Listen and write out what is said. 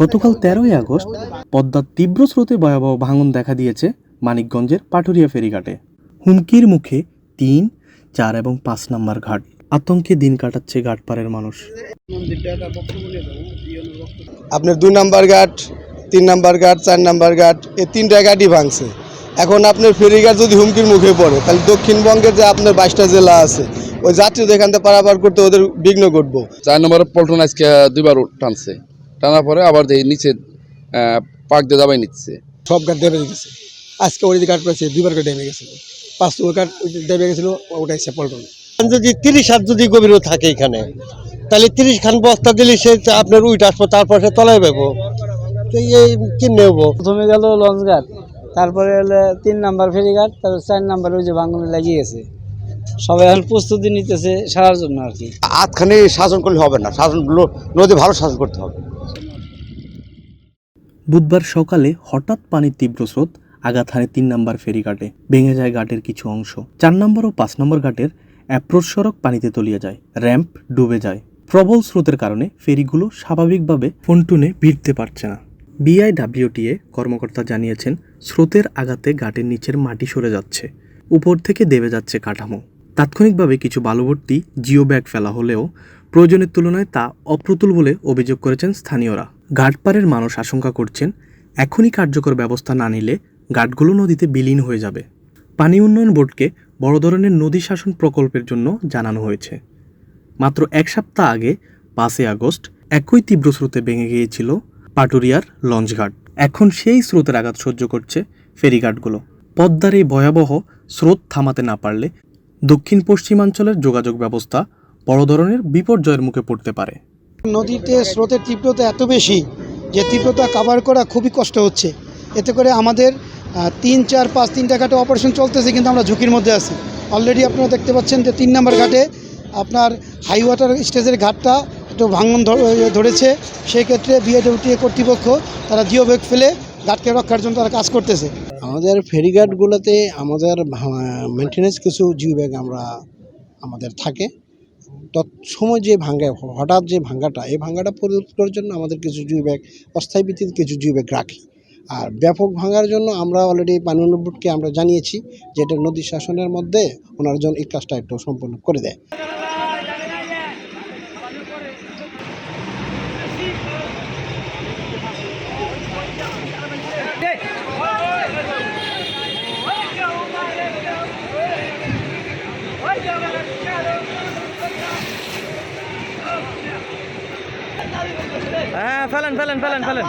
গতকাল তেরোই আগস্ট পদ্মার তীব্র স্রোতে ভয়াবহ ভাঙন দেখা দিয়েছে মানিকগঞ্জের পাটুরিয়া ফেরিঘাটে। হুমকির মুখে তিন চার এবং পাঁচ নম্বর ঘাট। আতঙ্কে দিন কাটাচ্ছে ঘাটপাড়ের মানুষ। আপনার দুই নাম্বার ঘাট তিন নাম্বার ঘাট চার নাম্বার ঘাট এই তিনটা ঘাটই ভাঙছে। এখন আপনার ফেরিঘাট যদি হুমকির মুখে পড়ে তাহলে দক্ষিণবঙ্গের যে আপনার বাইশটা জেলা আছে ওই যাত্রী এখান থেকে পারাপার করতে ওদের বিঘ্ন ঘটবো। চার নম্বরে পল্টন আজকে দুইবার টানছে। টানার পরে আবার দেখি নিচে পাক দিয়ে দাবাই নিচ্ছে। সব ঘাট ডেবে গেছে আজকে ওই ঘাট পেয়েছে দুইবার করে ডেবে গেছিল। পাঁচ নম্বর ঘাট ডেবে গেছিল ওটা এসে পল্টন। যদি তিরিশ হাত যদি গভীর থাকে এখানে তাহলে তিরিশ খান বস্তা দিলে সে আপনার উইট আসব তারপর সে তলায় পাবো তো এই কি নেব। প্রথমে গেল লঞ্চ ঘাট। তারপরে হলে তিন নাম্বার ফেরিঘাট তারপর চার নাম্বার ওই যে বাঙ্গনে লাগিয়ে গেছে। সবাই এখন প্রস্তুতি নিতেছে সারার জন্য আর কি। আধখানে শাসন করলে হবে না শাসন নদী ভালো শাসন করতে হবে। বুধবার সকালে হঠাৎ পানির তীব্র স্রোত আঘাত হানে তিন নম্বর ফেরিঘাটে ভেঙে যায় ঘাটের কিছু অংশ। চার নম্বর ও পাঁচ নম্বর ঘাটের অ্যাপ্রোচ সড়ক পানিতে তলিয়ে যায় র্যাম্প ডুবে যায়। প্রবল স্রোতের কারণে ফেরিগুলো স্বাভাবিকভাবে ফন্টুনে ভিড়তে পারছে না। বিআইডাব্লিউটিএ কর্মকর্তা জানিয়েছেন, স্রোতের আঘাতে ঘাটের নিচের মাটি সরে যাচ্ছে, উপর থেকে দেবে যাচ্ছে কাঠামো। তাৎক্ষণিকভাবে কিছু বালুভর্তি জিও ব্যাগ ফেলা হলেও প্রয়োজনের তুলনায় তা অপ্রতুল বলে অভিযোগ করেছেন স্থানীয়রা। ঘাটপাড়ের মানুষ আশঙ্কা করছেন, এখনই কার্যকর ব্যবস্থা না নিলে ঘাটগুলো নদীতে বিলীন হয়ে যাবে। পানি উন্নয়ন বোর্ডকে বড় ধরনের নদী শাসন প্রকল্পের জন্য জানানো হয়েছে। মাত্র এক সপ্তাহ আগে পাঁচই আগস্ট একই তীব্র স্রোতে ভেঙে গিয়েছিল পাটুরিয়ার লঞ্চঘাট। এখন সেই স্রোতের আঘাত সহ্য করছে ফেরিঘাটগুলো। পদ্মার এই ভয়াবহ স্রোত থামাতে না পারলে দক্ষিণ পশ্চিমাঞ্চলের যোগাযোগ ব্যবস্থা বড় ধরনের বিপর্যয়ের মুখে পড়তে পারে। নদীতে স্রোতের তীব্রতা এত বেশি যে তীব্রতা কাভার করা খুবই কষ্ট হচ্ছে। এতে করে আমাদের তিন, চার, পাঁচ, তিনটা ঘাটে অপারেশন চলতেছে কিন্তু আমরা ঝুঁকির মধ্যে আছি। অলরেডি আপনারা দেখতে পাচ্ছেন যে তিন নম্বর ঘাটে আপনার হাই ওয়াটার স্টেজের ঘাটটা একটু ভাঙন ধরেছে, সেই ক্ষেত্রে বিএডব্লিউটিএ কর্তৃপক্ষ তারা জিও ব্যাগ ফেলে ঘাটকে রক্ষার জন্য তারা কাজ করতেছে। আমাদের ফেরিঘাটগুলোতে আমাদের মেনটেনেন্স কিছু জিও ব্যাগ আমরা, আমাদের থাকে। তৎসময় যে ভাঙ্গা, হঠাৎ যে ভাঙ্গাটা, এই ভাঙ্গাটা প্রতিরোধ করার জন্য আমাদের কিছু জিও ব্যাগ অস্থায়ী ভিত্তিতে কিছু জিও ব্যাগ রাখি। আর ব্যাপক ভাঙার জন্য আমরা অলরেডি পানি বোর্ডকে আমরা জানিয়েছি যে এটা নদী শাসনের মধ্যে ওনার জন্য এই কাজটা একটু সম্পন্ন করে দেয়। হ্যাঁ ফেলেন ফেলেন ফেলেন ফেলেন